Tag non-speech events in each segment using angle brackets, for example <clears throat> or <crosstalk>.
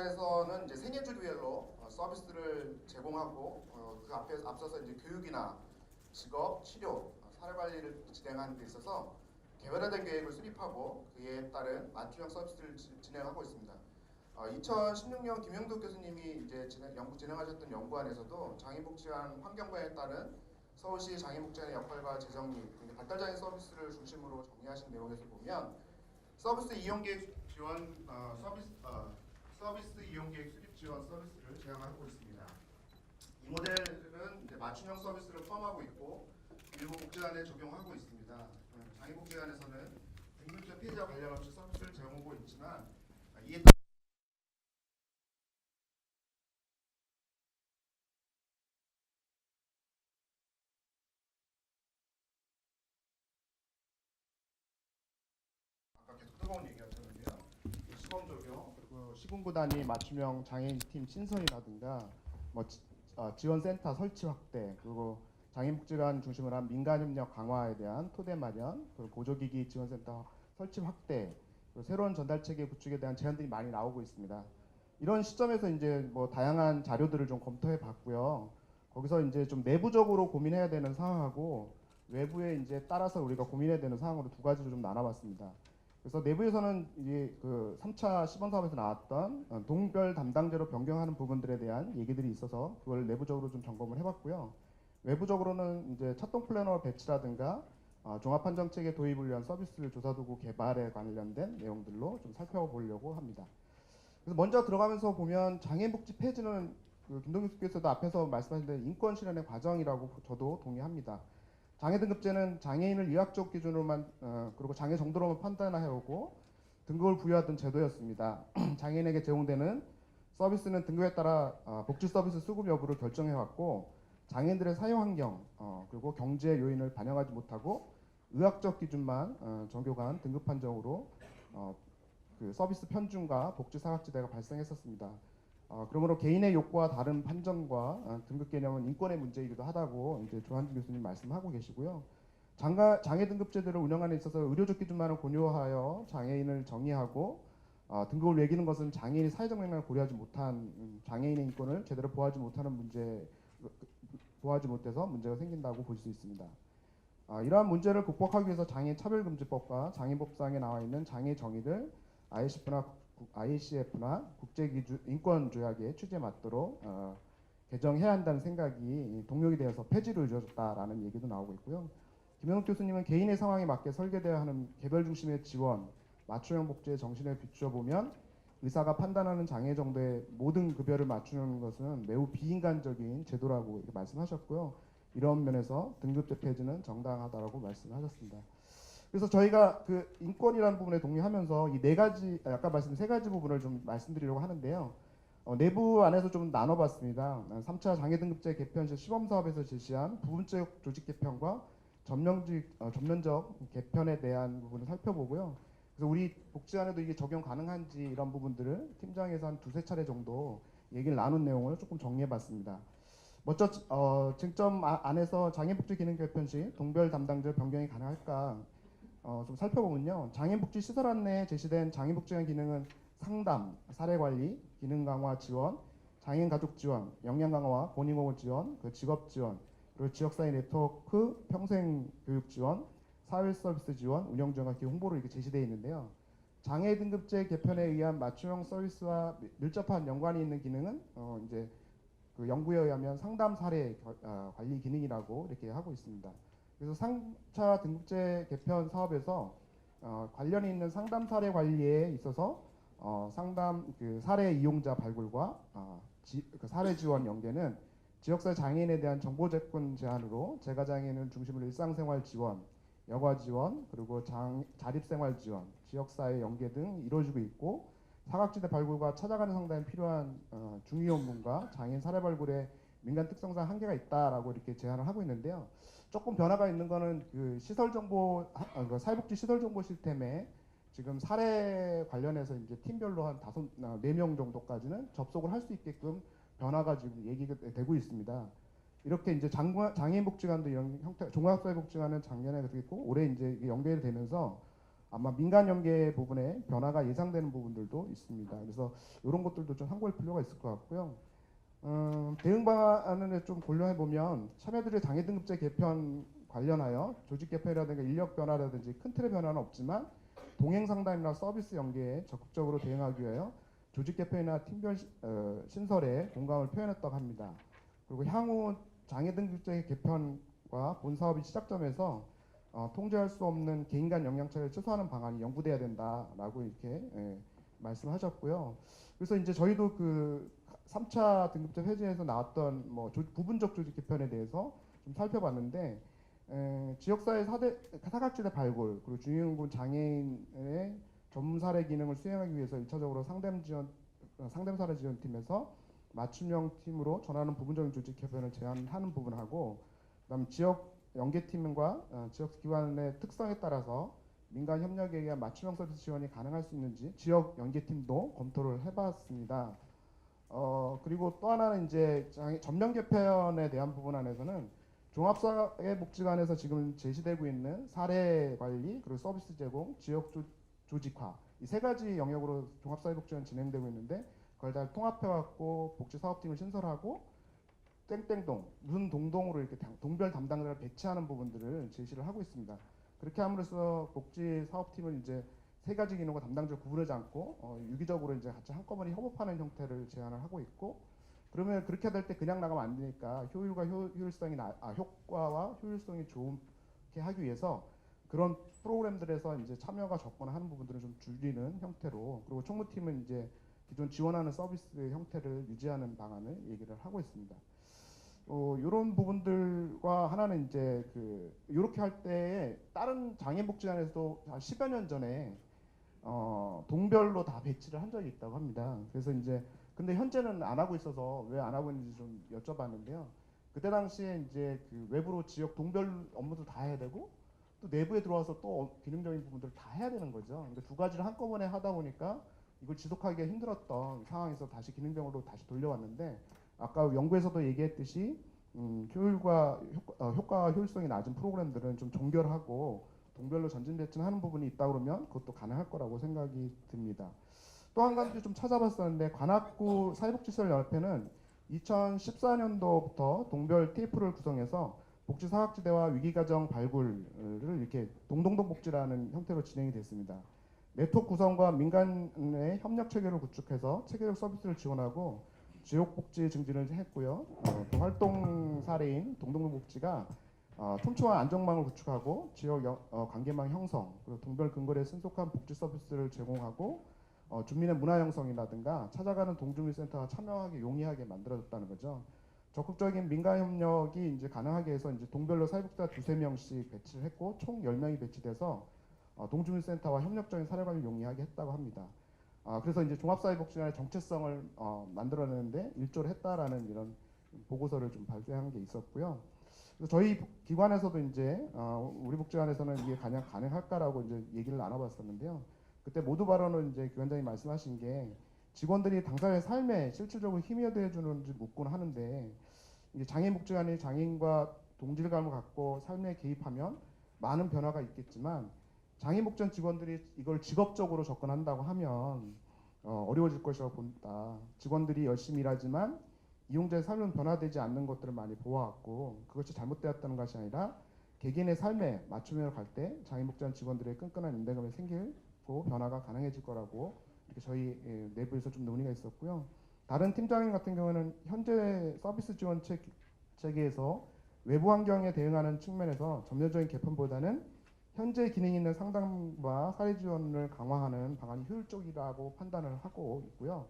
에서는 이제 생애 주기별로 어, 서비스를 제공하고 어, 그 앞에 앞서서 이제 교육이나 직업, 치료, 어, 사례 관리를 진행하는 데 있어서 개별화된 계획을 수립하고 그에 따른 맞춤형 서비스를 지- 진행하고 있습니다. 어, 2016년 김영덕 교수님이 이제 연구 진행하셨던 연구안에서도 장애복지관 환경부에 따른 서울시 장애복지관의 역할과 재정 및 발달장애 서비스를 중심으로 정리하신 내용에서 보면 서비스 이용 계획 지원 어, 서비스 어, 서비스 이용 계획 수립 지원 서비스를 제공하고 있습니다. 이 모델은 이제 맞춤형 서비스를 포함하고 있고 일부 복지관에 적용하고 있습니다. 어, 장애복지관에서는 등급제 피해자 관련 없이 서비스를 제공하고 있지만 아, 이에 따라 아까 계속 뜨거운 얘기였었는데요. 시범 적용 그리고 시군구 단위 맞춤형 장애인 팀 신설이라든가 뭐 지, 어, 지원센터 설치 확대 그리고 장애복지관 중심으로 한 민간협력 강화에 대한 토대 마련 그리고 보조기기 지원센터 설치 확대 그리고 새로운 전달체계 구축에 대한 제안들이 많이 나오고 있습니다. 이런 시점에서 이제 뭐 다양한 자료들을 좀 검토해 봤고요. 거기서 이제 좀 내부적으로 고민해야 되는 사항하고 외부에 이제 따라서 우리가 고민해야 되는 사항으로 두 가지로 좀 나눠봤습니다. 그래서 내부에서는 이제 그 3차 시범 사업에서 나왔던 어, 동별 담당제로 변경하는 부분들에 대한 얘기들이 있어서 그걸 내부적으로 좀 점검을 해봤고요. 외부적으로는 이제 차동 플래너 배치라든가 어, 종합 판정 체계 도입을 위한 서비스를 조사 도구 개발에 관련된 내용들로 좀 살펴보려고 합니다. 그래서 먼저 들어가면서 보면 장애복지 폐지는 그 김동규 교수께서도 앞에서 말씀하신 대로 인권 실현의 과정이라고 저도 동의합니다. 장애 등급제는 장애인을 의학적 기준으로만 어, 그리고 장애 정도로만 판단하여오고 등급을 부여하던 제도였습니다. <clears throat> 장애인에게 제공되는 서비스는 등급에 따라 어, 복지 서비스 수급 여부를 결정해왔고 장애인들의 사용 환경 어, 그리고 경제 요인을 반영하지 못하고 의학적 기준만 어, 정교한 등급 판정으로 어, 그 서비스 편중과 복지 사각지대가 발생했었습니다. 어, 그러므로 개인의 욕구와 다른 판정과 어, 등급 개념은 인권의 문제이기도 하다고 이제 조한진 교수님 말씀하고 계시고요. 장가, 장애 등급 제도를 운영하는 데 있어서 의료적 기준만을 고려하여 장애인을 정의하고 어, 등급을 매기는 것은 장애인이 사회적 맥락을 고려하지 못한 음, 장애인의 인권을 제대로 보호하지 못하는 문제 보호하지 못해서 문제가 생긴다고 볼 수 있습니다. 아, 이러한 문제를 극복하기 위해서 장애 차별금지법과 장애법상에 나와 있는 장애 정의를 ICF나 ICF나 국제기준 인권조약의 취지에 맞도록 어, 개정해야 한다는 생각이 동력이 되어서 폐지로 이루어졌다라는 얘기도 나오고 있고요. 김영욱 교수님은 개인의 상황에 맞게 설계되어야 하는 개별 중심의 지원, 맞춤형 복지의 정신을 비추어 보면 의사가 판단하는 장애 정도의 모든 급여를 맞추는 것은 매우 비인간적인 제도라고 이렇게 말씀하셨고요. 이런 면에서 등급제 폐지는 정당하다라고 말씀하셨습니다. 그래서 저희가 그 인권이라는 부분에 동의하면서 이 네 가지 아, 아까 말씀 세 가지 부분을 좀 말씀드리려고 하는데요. 어, 내부 안에서 좀 나눠봤습니다. 3차 장애 등급제 개편 시 시범 사업에서 제시한 부분적 조직 개편과 전면적 어, 전면적 개편에 대한 부분을 살펴보고요. 그래서 우리 복지관에도 이게 적용 가능한지 이런 부분들을 팀장에서 한 두세 차례 정도 얘기를 나눈 내용을 조금 정리해봤습니다. 먼저 어, 쟁점 아- 안에서 장애복지 기능 개편 시 동별 담당자 변경이 가능할까 어, 좀 살펴보면요. 장애복지 시설 안내에 제시된 장애복지관 기능은 상담, 사례 관리, 기능 강화 지원, 장애인 가족 지원, 역량 강화와 본인공헌 지원, 그 직업 지원, 그리고 지역사회 네트워크 평생 교육 지원, 사회 서비스 지원, 운영 지원과 기후 홍보로 이렇게 제시되어 있는데요. 장애 등급제 개편에 의한 맞춤형 서비스와 밀- 밀접한 연관이 있는 기능은 어, 이제 그 연구에 의하면 상담 사례 겨- 어, 관리 기능이라고 이렇게 하고 있습니다. 그래서 3차 등급제 개편 사업에서 어, 관련이 있는 상담 사례 관리에 있어서 어, 상담 그 사례 이용자 발굴과 어, 지, 그 사례 지원 연계는 지역사회 장애인에 대한 정보 접근 제한으로 재가 장애인을 중심으로 일상생활 지원, 여가 지원, 그리고 장, 자립생활 지원, 지역사회 연계 등 이루어지고 있고 사각지대 발굴과 찾아가는 상담에 필요한 어, 업무가 장애인 사례 발굴에 민간 특성상 한계가 있다라고 이렇게 제안을 하고 있는데요. 조금 변화가 있는 거는 그 시설 정보 하- 아, 그 사회복지 시설 정보 시스템에 지금 사례 관련해서 이제 팀별로 한 다섯 네 명 정도까지는 접속을 할 수 있게끔 변화가 지금 얘기가 되고 있습니다. 이렇게 이제 장과, 장애인 복지관도 이런 형태 종합사회복지관은 작년에 있고 올해 이제 연결이 되면서 아마 민간 연계 부분에 변화가 예상되는 부분들도 있습니다. 그래서 이런 것들도 좀 참고할 필요가 있을 것 같고요. 음, 대응 방안을 좀 고려해 보면 참여들의 장애 등급제 개편 관련하여 조직 개편이라든가 인력 변화라든지 큰 틀의 변화는 없지만 동행 상담이나 서비스 연계에 적극적으로 대응하기 위하여 조직 개편이나 팀별 시- 어, 신설에 공감을 표현했다고 합니다. 그리고 향후 장애 등급제 개편과 본 사업이 시작점에서 어, 통제할 수 없는 개인 간 영향차를 최소화하는 방안이 연구돼야 된다라고 이렇게 예, 말씀하셨고요. 그래서 이제 저희도 그 3차 등급제 회진에서 나왔던 뭐 조- 부분적 조직 개편에 대해서 좀 살펴봤는데 에, 지역사회 사대, 사각지대 발굴 그리고 중형군 장애인의 전문 사례 기능을 수행하기 위해서 1차적으로 상담 지원 어, 상담 사례 지원팀에서 맞춤형 팀으로 전하는 부분적인 조직 개편을 제안하는 부분하고 그다음 지역 연계팀과 어, 지역 기관의 특성에 따라서 민간 협력에 의한 맞춤형 서비스 지원이 가능할 수 있는지 지역 연계팀도 검토를 해봤습니다. 어 그리고 또 하나는 이제 전면 개편에 대한 부분 안에서는 종합사회복지관에서 지금 제시되고 있는 사례 관리 그리고 서비스 제공, 지역 조, 조직화 이 세 가지 영역으로 종합사회복지관 진행되고 있는데 그걸 다 통합해갖고 복지사업팀을 신설하고 땡땡동 무슨 동동으로 이렇게 당- 동별 담당자를 배치하는 부분들을 제시를 하고 있습니다. 그렇게 함으로써 복지 사업팀을 이제 세 가지 기능과 담당자를 구분하지 않고 어, 유기적으로 이제 같이 한꺼번에 협업하는 형태를 제안을 하고 있고 그러면 그렇게 될 때 그냥 나가면 안 되니까 효율과 효, 효율성이 나, 아, 효과와 효율성이 좋게 하기 위해서 그런 프로그램들에서 이제 참여가 적거나 하는 부분들을 좀 줄이는 형태로 그리고 총무팀은 이제 기존 지원하는 서비스 형태를 유지하는 방안을 얘기를 하고 있습니다. 어, 이런 부분들과 하나는 이제 그 이렇게 할 때에 다른 장애복지관에서도 한 10여 년 전에 어, 동별로 다 배치를 한 적이 있다고 합니다. 그래서 이제 근데 현재는 안 하고 있어서 왜 안 하고 있는지 좀 여쭤봤는데요. 그때 당시에 이제 그 외부로 지역 동별 업무도 다 해야 되고 또 내부에 들어와서 또 기능적인 부분들을 다 해야 되는 거죠. 근데 두 가지를 한꺼번에 하다 보니까 이걸 지속하기가 힘들었던 상황에서 다시 기능병으로 다시 돌려왔는데 아까 연구에서도 얘기했듯이 음, 효율과 효과, 어, 효과와 효율성이 낮은 프로그램들은 좀 종결하고 동별로 전진 배치하는 부분이 있다 그러면 그것도 가능할 거라고 생각이 듭니다. 또 한 가지 좀 찾아봤었는데 관악구 사회복지시설 연합회는 2014년도부터 동별 TF를 구성해서 복지 사각지대와 위기가정 발굴을 이렇게 동동동 복지라는 형태로 진행이 됐습니다. 네트워크 구성과 민간의 협력 체계를 구축해서 체계적 서비스를 지원하고 지역 복지 증진을 했고요. 어, 또 활동 사례인 동동동 복지가 어, 촘촘한 안정망을 구축하고 지역 여- 어, 관계망 형성 그리고 동별 근거리의 신속한 복지 서비스를 제공하고 어, 주민의 문화 형성이라든가 찾아가는 동주민센터가 참여하기 용이하게 만들어졌다는 거죠. 적극적인 민간 협력이 이제 가능하게 해서 이제 동별로 사회복지사 두세 명씩 배치를 했고 총 10명이 배치돼서 어, 동주민센터와 협력적인 사례관을 용이하게 했다고 합니다. 아, 그래서 이제 종합사회복지관의 정체성을 어, 만들어내는데 일조를 했다라는 이런 보고서를 좀 발표한 게 있었고요. 그래서 저희 기관에서도 이제 어, 우리 복지관에서는 이게 가능 가능할까라고 이제 얘기를 나눠봤었는데요. 그때 모두 발언은 이제 교원장님 말씀하신 게 직원들이 당사자의 삶에 실질적으로 힘이 되어주는지 묻곤 하는데 이제 장애인 복지관이 장애인과 동질감을 갖고 삶에 개입하면 많은 변화가 있겠지만 장애인 복지관 직원들이 이걸 직업적으로 접근한다고 하면 어, 어려워질 것이라고 본다. 직원들이 열심히 일하지만 이용자의 삶은 변화되지 않는 것들을 많이 보아왔고 그것이 잘못되었다는 것이 아니라 개개인의 삶에 맞춤을 갈때 장애인 복지관 직원들의 끈끈한 인내감이 생기고 변화가 가능해질 거라고 이렇게 저희 예, 내부에서 좀 논의가 있었고요. 다른 팀장님 같은 경우는 현재 서비스 지원 체, 체계에서 외부 환경에 대응하는 측면에서 점진적인 개편보다는 현재 기능 있는 상담과 사례 지원을 강화하는 방안이 효율적이라고 판단을 하고 있고요.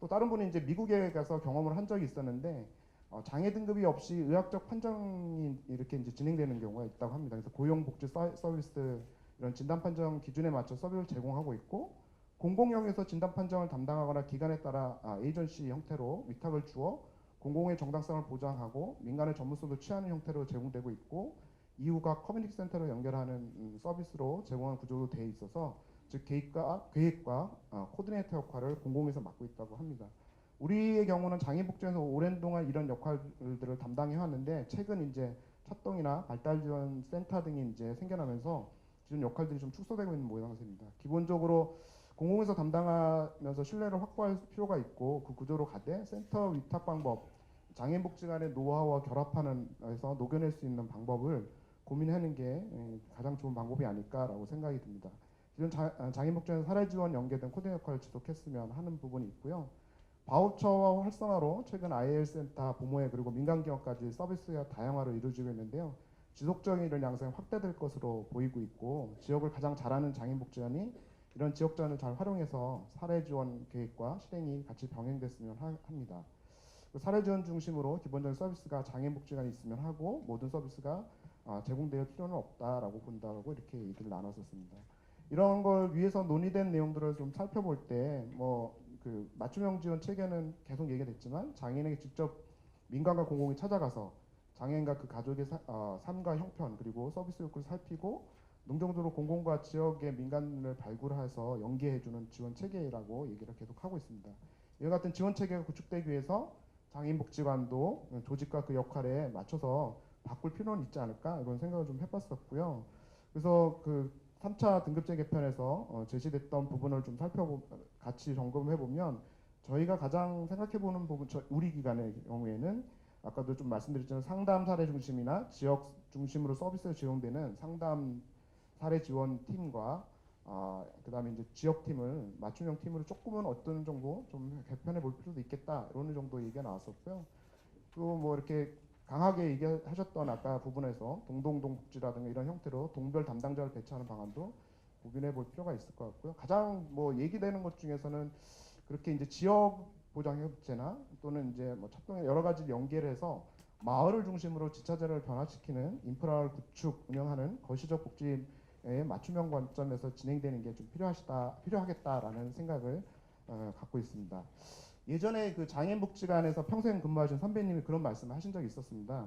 또 다른 분이 이제 미국에 가서 경험을 한 적이 있었는데 어, 장애 등급이 없이 의학적 판정이 이렇게 이제 진행되는 경우가 있다고 합니다. 그래서 고용복지 서- 서비스 이런 진단 판정 기준에 맞춰 서비스를 제공하고 있고 공공영에서 진단 판정을 담당하거나 기관에 따라 아, 에이전시 형태로 위탁을 주어 공공의 정당성을 보장하고 민간의 전문성도 취하는 형태로 제공되고 있고 이후가 커뮤니티 센터로 연결하는 음, 서비스로 제공하는 구조로 되어 있어서 즉 계획과 계획과 어, 코디네이터 역할을 공공에서 맡고 있다고 합니다. 우리의 경우는 장애복지에서 오랜 동안 이런 역할들을 담당해 왔는데 최근 이제 첫동이나 발달 지원 센터 등이 이제 생겨나면서 기존 역할들이 좀 축소되고 있는 모양새입니다. 기본적으로 공공에서 담당하면서 신뢰를 확보할 필요가 있고 그 구조로 가되 센터 위탁 방법, 장애인 복지 간의 노하우와 결합하는 에서 녹여낼 수 있는 방법을 고민하는 게 에, 가장 좋은 방법이 아닐까라고 생각이 듭니다. 아, 장애인 복지는 사례 지원 연계된 코딩 역할을 지속했으면 하는 부분이 있고요. 바우처와 활성화로 최근 IL 센터, 부모회 그리고 민간 기업까지 서비스가 다양화로 이루어지고 있는데요. 지속적인 이런 양상이 확대될 것으로 보이고 있고 지역을 가장 잘하는 장애인 복지관이 이런 지역 자원을 잘 활용해서 사례 지원 계획과 실행이 같이 병행됐으면 하- 합니다. 그 사례 지원 중심으로 기본적인 서비스가 장애인 복지관이 있으면 하고 모든 서비스가 아, 제공될 필요는 없다라고 본다고 이렇게 얘기를 나눴었습니다. 이런 걸 위해서 논의된 내용들을 좀 살펴볼 때뭐그 맞춤형 지원 체계는 계속 얘기가 됐지만 장애인에게 직접 민간과 공공이 찾아가서 장애인과 그 가족의 사- 어, 삶과 형편 그리고 서비스 욕구를 살피고 능동적으로 공공과 지역의 민간을 발굴해서 연계해주는 지원 체계라고 얘기를 계속 하고 있습니다. 이와 같은 지원 체계가 구축되기 위해서 장애인복지관도 조직과 그 역할에 맞춰서 바꿀 필요는 있지 않을까 이런 생각을 좀 해봤었고요. 그래서 그 3차 등급제 개편에서 어, 제시됐던 부분을 좀 살펴보 같이 점검해 보면 저희가 가장 생각해 보는 부분 저, 우리 기관의 경우에는 아까도 좀 말씀드렸지만 상담 사례 중심이나 지역 중심으로 서비스가 지원되는 상담 사례 지원 팀과 아, 그다음에 이제 지역 팀을 맞춤형 팀으로 조금은 어떤 정도 좀 개편해 볼 필요도 있겠다 이런 정도 얘기가 나왔었고요. 또 뭐 이렇게 강하게 얘기하셨던 아까 부분에서 동동동 복지라든가 이런 형태로 동별 담당자를 배치하는 방안도 고민해 볼 필요가 있을 것 같고요. 가장 뭐 얘기되는 것 중에서는 그렇게 이제 지역 보장협재나 또는 이제 뭐 첩동 여러 가지를 연계를 해서 마을을 중심으로 지자체를 변화시키는 인프라를 구축 운영하는 거시적 복지의 맞춤형 관점에서 진행되는 게 좀 필요하시다 필요하겠다라는 생각을 어, 갖고 있습니다. 예전에 그 장애인복지관에서 평생 근무하신 선배님이 그런 말씀을 하신 적이 있었습니다.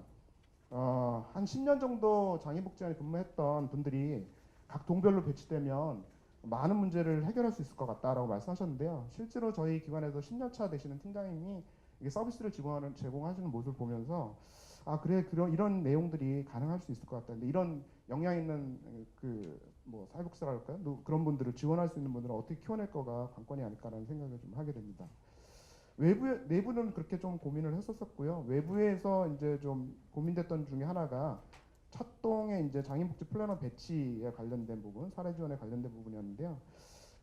어, 한 10년 정도 장애인복지관에 근무했던 분들이 각 동별로 배치되면 많은 문제를 해결할 수 있을 것 같다라고 말씀하셨는데요. 실제로 저희 기관에서 10년 차 되시는 팀장님이 서비스를 제공하는 제공하시는 모습을 보면서 아 그래 그런 이런 내용들이 가능할 수 있을 것 같다. 근데 이런 역량 있는 그 뭐 사회복지랄까요? 또 그런 분들을 지원할 수 있는 분들은 어떻게 키워낼 거가 관건이 아닐까라는 생각을 좀 하게 됩니다. 외부 내부는 그렇게 좀 고민을 했었었고요. 외부에서 이제 좀 고민됐던 중에 하나가 찻동의 이제 장애인복지 플래너 배치에 관련된 부분, 사례 지원에 관련된 부분이었는데요.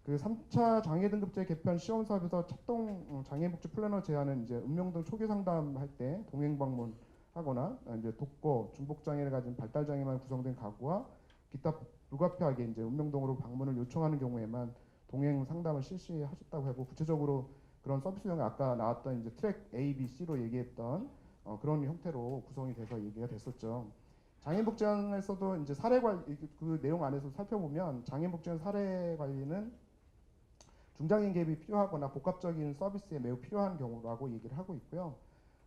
그 3차 장애 등급제 개편 시험 사업에서 찻동 어, 장애인 복지 플래너 제안은 이제 운명등 초기 상담할 때 동행 방문 하거나 이제 독거, 중복 장애를 가진 발달 장애만 구성된 가구와 기타 불가피하게 이제 운명동으로 방문을 요청하는 경우에만 동행 상담을 실시하셨다고 하고 구체적으로 그런 서비스용에 아까 나왔던 이제 트랙 A, B, C로 얘기했던 어, 그런 형태로 구성이 돼서 얘기가 됐었죠. 장애인복지관에서도 이제 사례 관리 그 내용 안에서 살펴보면 장애인복지관 사례 관리는 중장애인 개입이 필요하거나 복합적인 서비스에 매우 필요한 경우라고 얘기를 하고 있고요.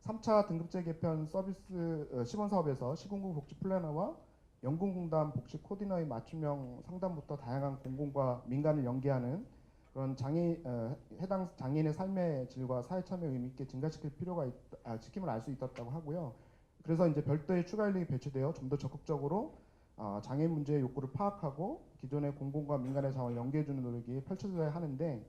3차 등급제 개편 서비스 어, 시범 사업에서 시군구 복지 플래너와 연금공단 복지 코디너의 맞춤형 상담부터 다양한 공공과 민간을 연계하는 그런 장애 어, 해당 장애인의 삶의 질과 사회 참여 의미 있게 증가시킬 필요가 있, 아, 시킴을 알 수 있었다고 하고요. 그래서 이제 별도의 추가 인력이 배치되어 좀 더 적극적으로 어, 장애인 문제의 욕구를 파악하고 기존의 공공과 민간의 자원을 연계해주는 노력이 펼쳐져야 하는데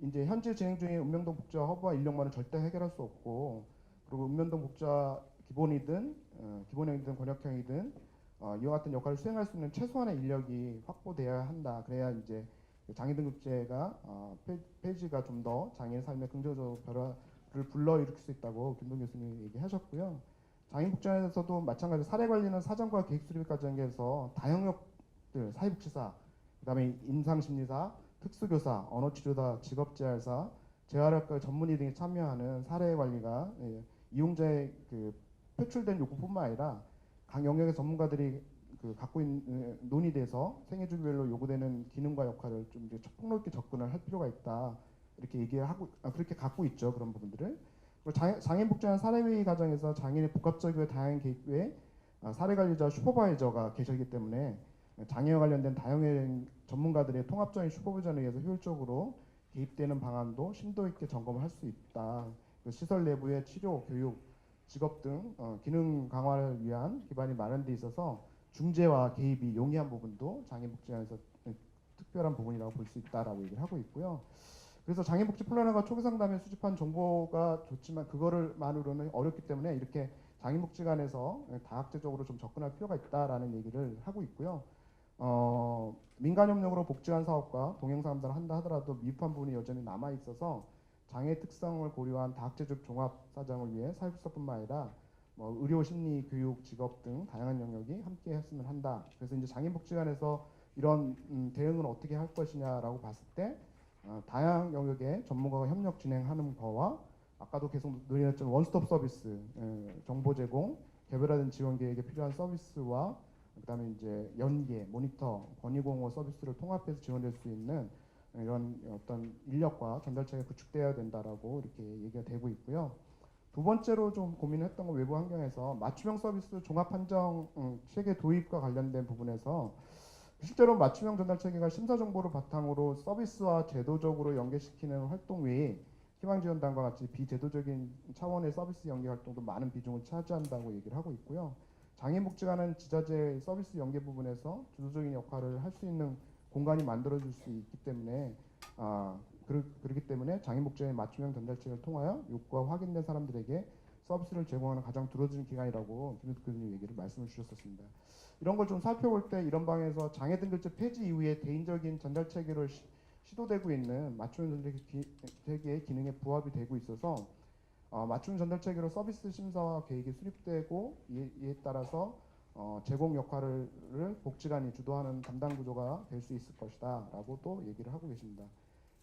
이제 현재 진행 중인 운명동 복지와 허브와 인력만은 절대 해결할 수 없고 그리고 운명동 복지와 기본이든 어, 기본형이든 권역형이든 어, 이와 같은 역할을 수행할 수 있는 최소한의 인력이 확보돼야 한다. 그래야 이제 장애 등급제가 어, 폐- 폐지가 좀 더 장애인 삶의 긍정적 변화를 불러일으킬 수 있다고 김동 교수님이 얘기하셨고요. 장애인 복지관에서도 마찬가지로 사례 관리는 사전과 계획 수립 과정에서 다영역들 사회복지사, 그다음에 임상심리사, 특수교사, 언어치료사, 직업재활사, 재활학과 전문의 등이 참여하는 사례 관리가 예, 이용자의 그 표출된 요구뿐만 아니라 각 영역의 전문가들이 그 갖고 있는 에, 논의돼서 생애 주기별로 요구되는 기능과 역할을 좀 이제 폭넓게 접근을 할 필요가 있다 이렇게 얘기하고 아, 그렇게 갖고 있죠 그런 부분들을 그리고 장- 장애인 복지관 사례회의 과정에서 장애인의 복합적이고 다양한 계획 외에 아, 사례 관리자 슈퍼바이저가 계시기 때문에 장애와 관련된 다양한 전문가들의 통합적인 슈퍼비전에 의해서 효율적으로 개입되는 방안도 심도 있게 점검을 할수 있다. 그 시설 내부의 치료, 교육, 직업 등 어, 기능 강화를 위한 기반이 마련돼 있어서 중재와 개입이 용이한 부분도 장애복지관에서 특별한 부분이라고 볼 수 있다라고 얘기를 하고 있고요. 그래서 장애복지 플래너가 초기 상담에 수집한 정보가 좋지만 그거를 만으로는 어렵기 때문에 이렇게 장애복지관에서 다학제적으로 좀 접근할 필요가 있다라는 얘기를 하고 있고요. 어, 민간 협력으로 복지관 사업과 동행 상담을 한다 하더라도 미흡한 부분이 여전히 남아 있어서 장애 특성을 고려한 다학제적 종합 사정을 위해 사회복지뿐만 아니라 뭐 의료, 심리, 교육, 직업 등 다양한 영역이 함께 했으면 한다. 그래서 이제 장애복지관에서 이런 음, 대응을 어떻게 할 것이냐라고 봤을 때 어, 다양한 영역의 전문가가 협력 진행하는 거와 아까도 계속 늘렸던 원스톱 서비스, 예, 정보 제공, 개별화된 지원 계획에 필요한 서비스와 그다음에 이제 연계, 모니터, 권위공호 서비스를 통합해서 지원될 수 있는 이런 어떤 인력과 전달체가 구축되어야 된다라고 이렇게 얘기가 되고 있고요. 두 번째로 좀 고민했던 건 외부 환경에서 맞춤형 서비스 종합 판정 음, 체계 도입과 관련된 부분에서 실제로 맞춤형 전달 체계가 심사 정보를 바탕으로 서비스와 제도적으로 연계시키는 활동 외에 희망 지원단과 같이 비제도적인 차원의 서비스 연계 활동도 많은 비중을 차지한다고 얘기를 하고 있고요. 장애복지관은 지자체 서비스 연계 부분에서 주도적인 역할을 할 수 있는 공간이 만들어질 수 있기 때문에 아, 그렇, 그렇기 때문에 장애복지관의 맞춤형 전달책을 통하여 욕구가 확인된 사람들에게 서비스를 제공하는 가장 두려진 기관이라고 김윤수 교수님 얘기를 말씀을 주셨었습니다. 이런 걸 좀 살펴볼 때 이런 방에서 장애 등급제 폐지 이후에 대인적인 전달 체계를 시, 시도되고 있는 맞춤 전달 체계의 기능에 부합이 되고 있어서 어, 맞춤 전달 체계로 서비스 심사와 계획이 수립되고 이에, 이에 따라서 어, 제공 역할을 복지관이 주도하는 담당 구조가 될 수 있을 것이다라고 또 얘기를 하고 계십니다.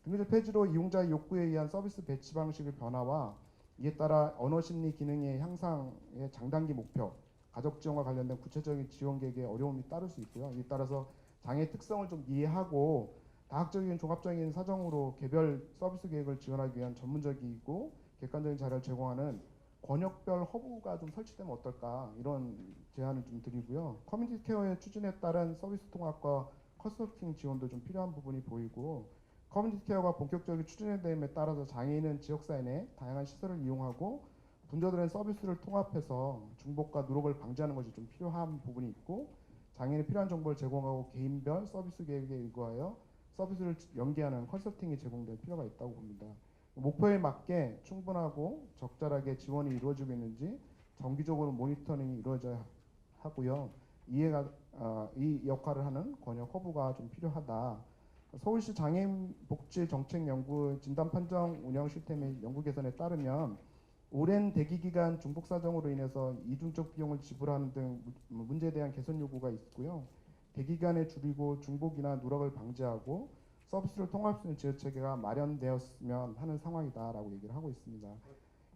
등급제 폐지로 이용자의 욕구에 의한 서비스 배치 방식의 변화와 이에 따라 언어 심리 기능의 향상의 장단기 목표, 가족 지원과 관련된 구체적인 지원 계획에 어려움이 따를 수 있고요. 이에 따라서 장애 특성을 좀 이해하고 다학적인 종합적인 사정으로 개별 서비스 계획을 지원하기 위한 전문적이고 객관적인 자료를 제공하는 권역별 허브가 좀 설치되면 어떨까 이런 제안을 좀 드리고요. 커뮤니티 케어의 추진에 따른 서비스 통합과 컨설팅 지원도 좀 필요한 부분이 보이고 커뮤니티 케어가 본격적인 추진됨에 따라서 장애인은 지역사회 내 다양한 시설을 이용하고 분자들의 서비스를 통합해서 중복과 누락을 방지하는 것이 좀 필요한 부분이 있고 장애인이 필요한 정보를 제공하고 개인별 서비스 계획에 의거하여 서비스를 연계하는 컨설팅이 제공될 필요가 있다고 봅니다. 목표에 맞게 충분하고 적절하게 지원이 이루어지고 있는지 정기적으로 모니터링이 이루어져야 하고요. 이해가 어, 이 역할을 하는 권역 허브가 좀 필요하다. 서울시 장애인 복지 정책 연구 진단 판정 운영 시스템의 연구 개선에 따르면 오랜 대기 기간 중복 사정으로 인해서 이중적 비용을 지불하는 등 무- 문제에 대한 개선 요구가 있고요. 대기 기간을 줄이고 중복이나 누락을 방지하고 서비스를 통합할 수 있는 지원 체계가 마련되었으면 하는 상황이다라고 얘기를 하고 있습니다.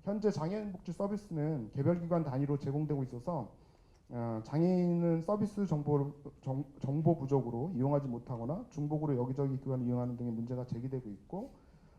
현재 장애인 복지 서비스는 개별 기관 단위로 제공되고 있어서 어, 장애인은 서비스 정보를 정, 정보 부족으로 이용하지 못하거나 중복으로 여기저기 기관을 이용하는 등의 문제가 제기되고 있고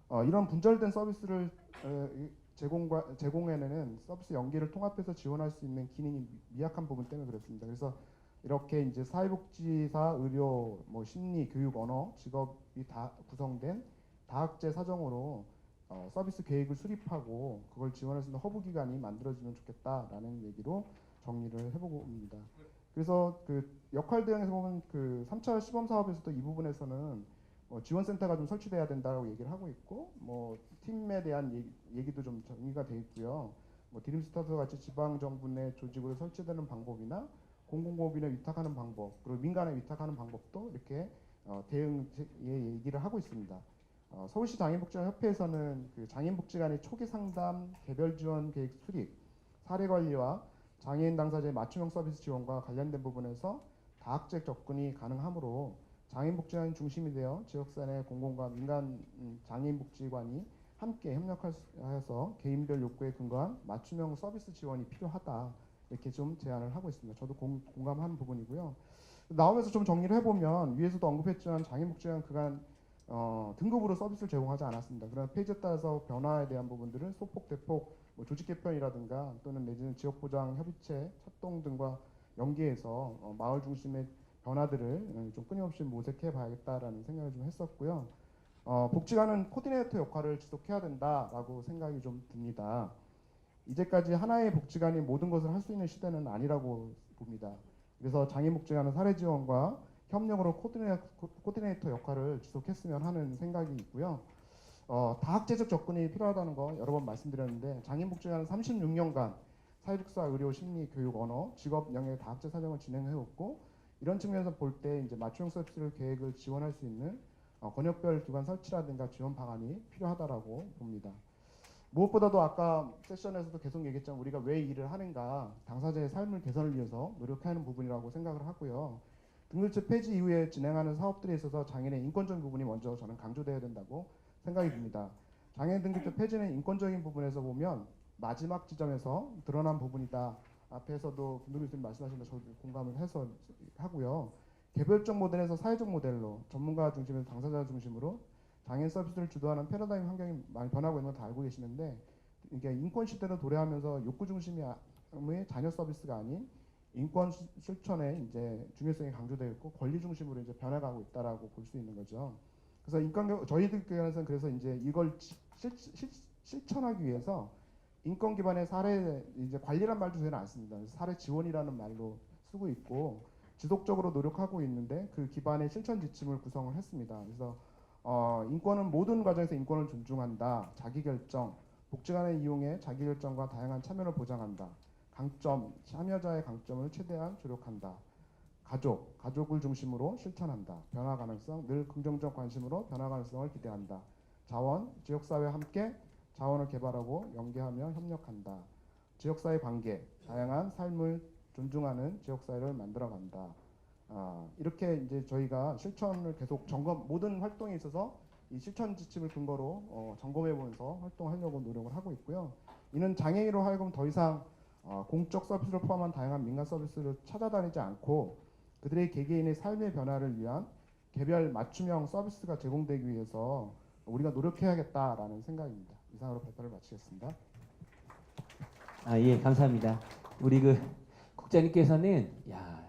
어, 이런 분절된 서비스를 어, 이- 제공과 제공에는 서비스 연계를 통합해서 지원할 수 있는 기능이 미약한 부분 때문에 그렇습니다. 그래서 이렇게 이제 사회복지사, 의료, 뭐 심리, 교육, 언어, 직업이 다 구성된 다학제 사정으로 어, 서비스 계획을 수립하고 그걸 지원할 수 있는 허브 기관이 만들어지면 좋겠다라는 얘기로 정리를 해보고 옵니다. 그래서 그 역할 대응에서 보면 그 3차 시범 사업에서도 이 부분에서는 뭐 지원센터가 좀 설치돼야 된다고 얘기를 하고 있고 뭐 팀에 대한 얘기, 얘기도 좀 정리가 돼 있고요. 뭐 드림스타트 같이 지방 정부 내 조직으로 설치되는 방법이나 공공기업인에 위탁하는 방법 그리고 민간에 위탁하는 방법도 이렇게 어, 대응에 얘기를 하고 있습니다. 어, 서울시 장애인복지관 협회에서는 그 장애인복지관의 초기 상담, 개별 지원 계획 수립, 사례 관리와 장애인 당사자의 맞춤형 서비스 지원과 관련된 부분에서 다학적 접근이 가능하므로 장애인 복지관이 중심이 되어 지역사 내 공공과 민간 음, 장애인 복지관이 함께 협력하여서 개인별 욕구에 근거한 맞춤형 서비스 지원이 필요하다 이렇게 좀 제안을 하고 있습니다. 저도 공, 공감하는 부분이고요. 나오면서 좀 정리를 해보면 위에서도 언급했지만 장애인 복지관 그간 어, 등급으로 서비스를 제공하지 않았습니다. 그러나 페이지에 따라서 변화에 대한 부분들은 소폭, 대폭, 뭐 조직 개편이라든가 또는 내지는 지역 보장 협의체, 협동 등과 연계해서 어, 마을 중심의 변화들을 어, 좀 끊임없이 모색해 봐야겠다라는 생각을 좀 했었고요. 어, 복지관은 코디네이터 역할을 지속해야 된다라고 생각이 좀 듭니다. 이제까지 하나의 복지관이 모든 것을 할 수 있는 시대는 아니라고 봅니다. 그래서 장애 목적하는 사례 지원과 협력으로 코디네, 코디네이터 역할을 지속했으면 하는 생각이 있고요. 어, 다학제적 접근이 필요하다는 거 여러 번 말씀드렸는데 장애인 복지관은 36년간 사회복사, 의료, 심리, 교육, 언어, 직업, 영역 다학제 사정을 진행해왔고 이런 측면에서 볼 때 이제 맞춤형 서비스 계획을 지원할 수 있는 어, 권역별 기관 설치라든가 지원 방안이 필요하다라고 봅니다. 무엇보다도 아까 세션에서도 계속 얘기했지만 우리가 왜 일을 하는가 당사자의 삶을 개선을 위해서 노력하는 부분이라고 생각을 하고요. 등급제 폐지 이후에 진행하는 사업들에 있어서 장애인의 인권적인 부분이 먼저 저는 강조돼야 된다고 생각이 듭니다. 장애인 등급제 폐지는 인권적인 부분에서 보면 마지막 지점에서 드러난 부분이다. 앞에서도 김동 교수님 말씀하신 거 저도 공감을 해서 하고요. 개별적 모델에서 사회적 모델로 전문가 중심에서 당사자 중심으로 장애인 서비스를 주도하는 패러다임 환경이 많이 변하고 있는 걸 다 알고 계시는데 이게 인권 시대로 도래하면서 욕구 중심의 자녀 서비스가 아닌 인권 시- 실천의 이제 중요성이 강조되어 있고 권리 중심으로 이제 변해가고 있다라고 볼 수 있는 거죠. 그래서 인권 교- 저희들 교회에서는 그래서 이제 이걸 시- 실, 실, 실천하기 위해서 인권 기반의 사례 이제 관리란 말도 저희는 안 씁니다. 사례 지원이라는 말로 쓰고 있고 지속적으로 노력하고 있는데 그 기반의 실천 지침을 구성을 했습니다. 그래서 어, 인권은 모든 과정에서 인권을 존중한다. 자기결정, 복지관의 이용에 자기결정과 다양한 참여를 보장한다. 강점, 참여자의 강점을 최대한 조력한다. 가족, 가족을 중심으로 실천한다. 변화 가능성, 늘 긍정적 관심으로 변화 가능성을 기대한다. 자원, 지역사회와 함께 자원을 개발하고 연계하며 협력한다. 지역사회 관계, 다양한 삶을 존중하는 지역사회를 만들어간다. 아, 이렇게 이제 저희가 실천을 계속 점검 모든 활동에 있어서 이 실천 지침을 근거로 어, 점검해 보면서 활동하려고 노력을 하고 있고요. 이는 장애인으로 하여금 더 이상 어, 공적 서비스를 포함한 다양한 민간 서비스를 찾아다니지 않고 그들의 개개인의 삶의 변화를 위한 개별 맞춤형 서비스가 제공되기 위해서 우리가 노력해야겠다라는 생각입니다. 이상으로 발표를 마치겠습니다. 아, 예, 감사합니다. 우리 그 국장님께서는 야,